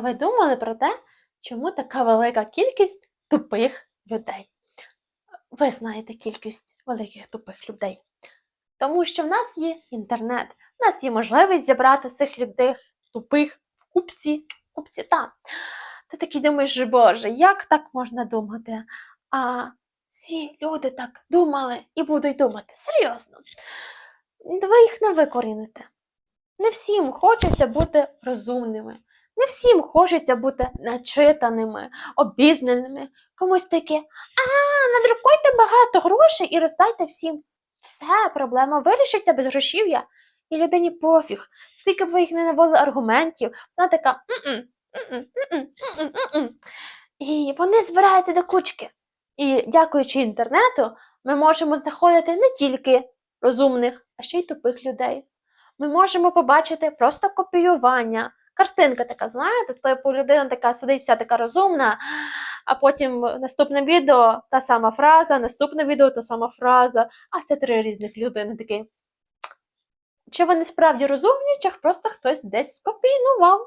А ви думали про те, чому така велика кількість тупих людей? Ви знаєте кількість великих тупих людей. Тому що в нас є інтернет, в нас є можливість зібрати цих людей тупих в купці, купці та. Ти такий думаєш, Боже, як так можна думати? А всі люди так думали і будуть думати. Серйозно. Ви їх не викоріните. Не всім хочеться бути розумними, не всім хочеться бути начитаними, обізнаними. Комусь таке, а, надрукуйте багато грошей і роздайте всім. Все, проблема вирішиться без грошів'я. І людині пофіг, скільки б ви їх не навели аргументів, вона така. І вони збираються до кучки. І дякуючи інтернету, ми можемо знаходити не тільки розумних, а ще й тупих людей. Ми можемо побачити просто копіювання. Картинка така, знаєте, типу людина така сидить, вся така розумна, а потім наступне відео та сама фраза, наступне відео та сама фраза, а це три різних людини такі. Чи вони справді розумні, чи просто хтось десь скопійнував?